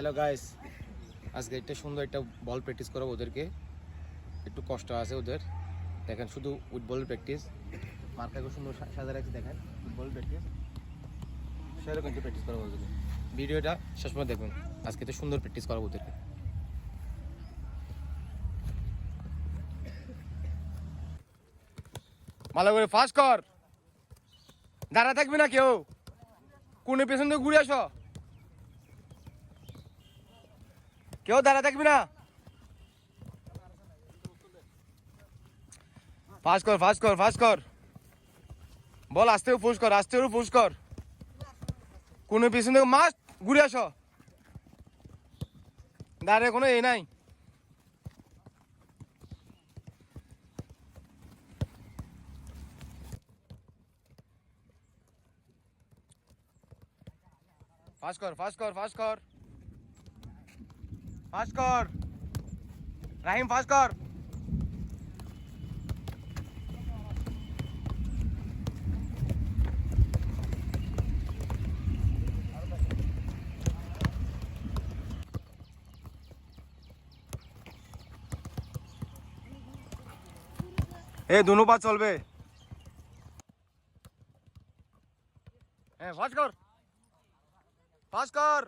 Hello guys আজকে একটা সুন্দর একটা বল প্র্যাকটিস করাবো ওদেরকে। একটু কষ্ট আছে ওদের। দেখেন, শুধু উইথ প্র্যাকটিস মার্কাকে সুন্দর সাজা রাখছি, দেখেন। উইথ প্র্যাকটিস সেরকম একটু প্র্যাকটিস করাবো ওদেরকে। ভিডিওটা শেষ পর্যন্ত দেখবেন। আজকে তো সুন্দর প্র্যাকটিস করাবো ওদেরকে। ভালো করে ফাস্ট কর! দাঁড়া থাকবি না কেউ। কোনে পেছন থেকে ঘুরে আসো। কেউ দাঁড়া থাকবি না। ফাস্ট কর ফাস্ট কর ফাস্ট কর। বল আস্তেও ফুস কর আস্তেও ফুস কর। কোনে পেছন থেকে মাস্ট ঘুরে আসো। দাঁড়িয়ে কোনো এ নাই। ফাস্ট কর ফাস্ট কর ফাস্ট কর। ফাস্ট কর রাহিম ফাস্ট কর এ দুনো পা চলবে। হ্যাঁ ফাস্ট কর ফাস্ট কর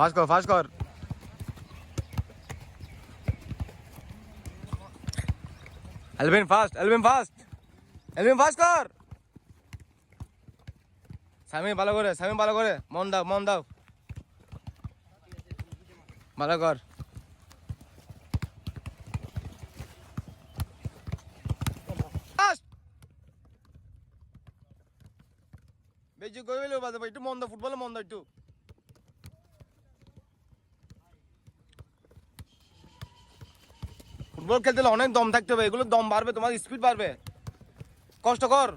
ফাস্ট কর ফাস্ট কর Elvin fast Elvin fast Elvin fast কর সামি ভালো করে সামি ভালো করে মন দাও মন দাও ভালো কর বেশি করে একটু মন দাও ফুটবলে মন দাও একটু ফুটবল খেলতে অনেক দম থাকতে হবে। এগুলো দম বাড়বে, তোমার স্পিড বাড়বে। কষ্ট কর।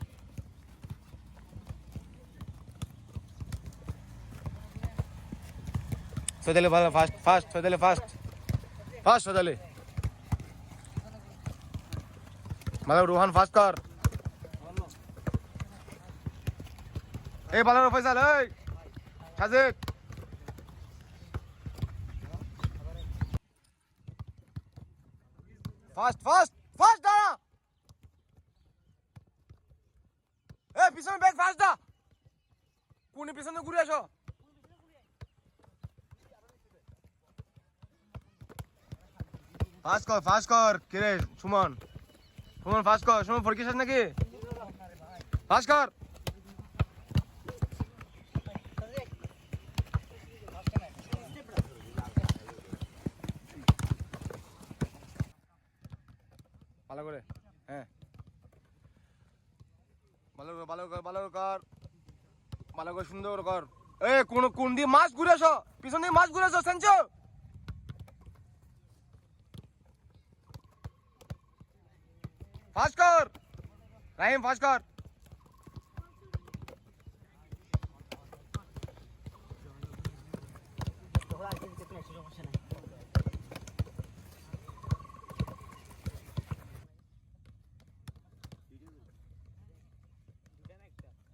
সৈতালি ভালো fast fast Saitali fast fast Saitali ভালো রোহান ফাস্ট কর। এই ভালো ফয়সাল এই। সাজেক ফাস্ট ফাস্ট ফাস্ট, দাঁড়া। এ, পিছনে ব্যাগ ফাস্ট দা। কোন, পিছনে ঘুরে আসো। ফাস্ট কর ফাস্ট কর। কে সুমন। সুমন, ফাস্ট কর। সুমন ফরকিস নাকি? ফাস্ট কর। করে? হ্যাঁ। ভালো করে, ভালো কর ভালো কর। ভালো করে সুন্দর কর। এ, কোন কোন দিয়ে মাছ ঘুরে আসো পিছন দিয়ে মাছ ঘুরে আসো সেঞ্চো ফাস্ট কর। রাহিম, ফাস্ট কর। দুটো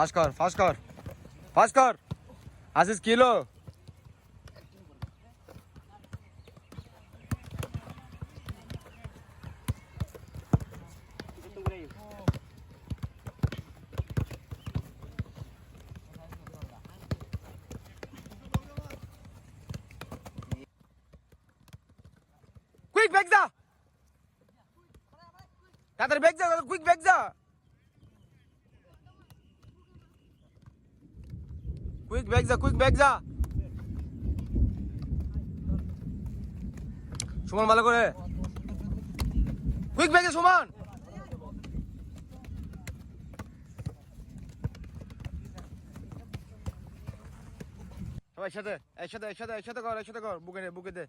ফাস্ট কর ফাস্ট কর ফাস্ট কর আসিস কিলো। কুইক ব্যাগ যা তাড়াতাড়ি ব্যাগ যা কুইক ব্যাগ যা কুইক ব্যাগ যা কুইক ব্যাগ যা সুমন, ভালো করে। কুইক ব্যাগে সুমন। একসাথে একসাথে একসাথে একসাথে কর একসাথে কর। বুকে দে বুকে দে।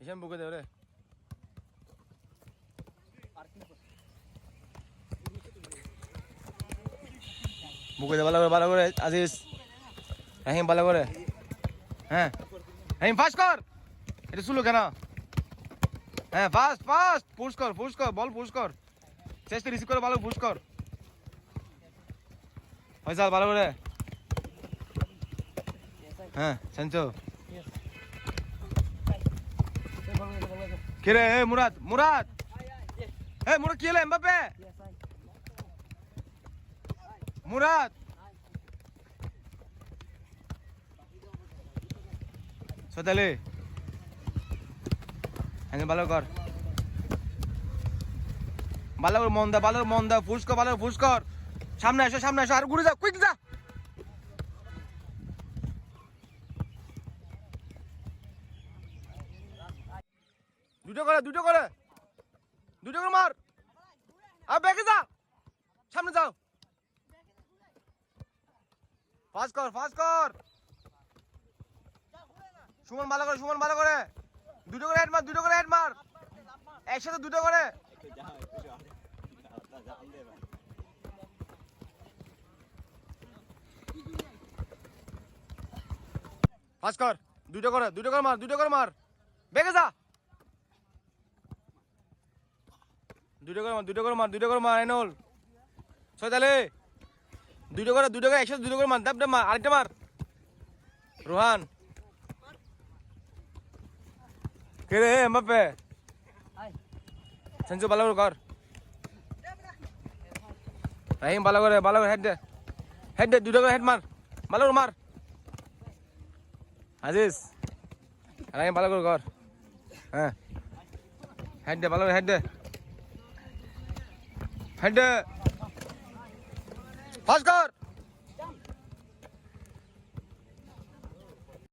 এসে বুকে দে, ওরে। বুকে দে, ভালো করে ভালো করে, আজিজ। রাহিম ভালো করে হ্যাঁ রাহিম ফাস্ট কর এটা শুলো কেন হ্যাঁ ফাস্ট ফাস্ট পুশ কর পুশ কর বল পুশ কর চেষ্টা রিসিভ করে ভালো পুশ কর ফয়সাল ভালো করে হ্যাঁ সঞ্চো রে এ মুরাদ মুরাদ এ মুরাদ কি হলো এমবাপে মুরাদ সোতালি হ্যাঁ ভালো কর। ভালো করে মন দা, ভালো মন দা ভালো সামনে সামনে আর ঘুরে যা কুইক যা। দুটো করে দুটো করে। দুটো করে মার। আর যা। সামনে যাও। ফাস্ট কর ফাস্ট কর। সুমন ভালো করে, সুমন ভালো করে। দুটো করে হেড মার, দুটো করে হেড মার। একসাথে দুটো করে। ফাস্ট কর, দুটো করে দুটো করে মার, দুটো করে মার। বেগে যা। দুটো করে মার, দুটো করে মার, দুটো করে মার এনল ছয়তালে দুটো করে দুটো করে, একসাথে দুটো করে মার দাব দাব মার, আরেকটা মার। রোহান। কে রে এমবাপে সঞ্জু ভালো করে কর রাহিম ভালো করে ভালো করে হেড দে হেড দে দুটো করে হেড মার ভালো করে মার আজিজ রাহিম ভালো করে কর হ্যাঁ হেড দে ভালো করে হেড দে হেড দে ফাস্ট কর